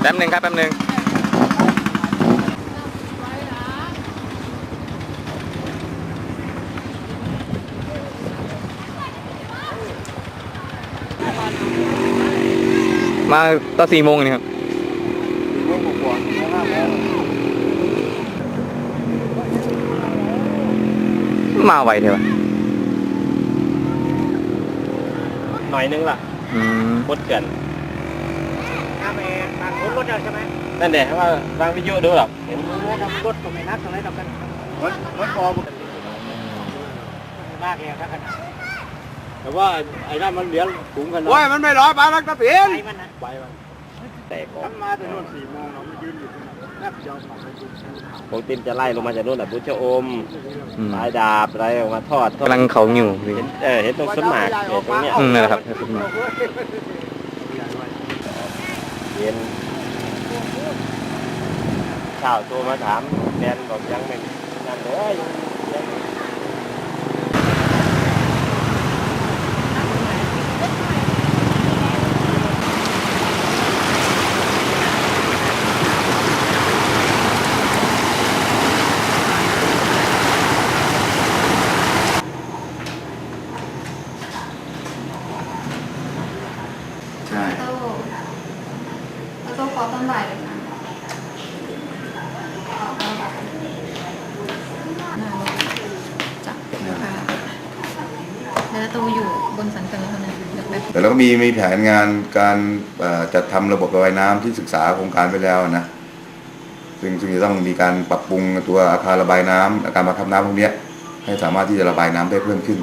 แป๊บหนึ่งครับแป๊บหนึ่งมาตอนสี่โมงนี่ครับมาไวเถอะวะหน่อยนึงล่ะอืมพดเกินถ้าไปทางร ถรถใช่ไหมนั่นเด็ว่าฟังวิทยุดูหรอกเห็นรถตรงไหนนัดตรงไหนตรงกันรถรถพอมากเลยครับแต่ว่าไอ้นั่นมันเลี้ยงถุงกันโอ้ยมันไม่ร้อยไปแล้วก็เปลี่ยนไปมันนะไปมันแตกออกทำมาแต่นู่นสี่โมงเรามายืนอยู่นับยอมมาปกติมจะไล่ลงมาจากนู่นแหละพุทธอมอืมสายดาบอะไรออกมาทอดทอดกำลังเขาอยู่พี่เห็นเออเห็นตรงต้นหมากเนี่ยตรงเนี้ยอืมนั่นแหละครับเย็น เช้าโทรมาถามแดนบอกยังไม่นั่นเลยใช่โต้แล้วก็ขอต้นบ่ายเลยนะ แล้วตูอยู่บนสันเกินคนนั้นเดี๋ยวแป๊บแต่เราก็มีมีแผนงานการเอ่อจัดทำระบบระบายน้ำที่ศึกษาโครงการไปแล้วนะซึ่งซึ่งจะต้องมีการปรับปรุงตัวอาคารระบายน้ำอาการบังคับน้ำพวกเนี้ยให้สามารถที่จะระบายน้ำได้เพิ่มขึ้น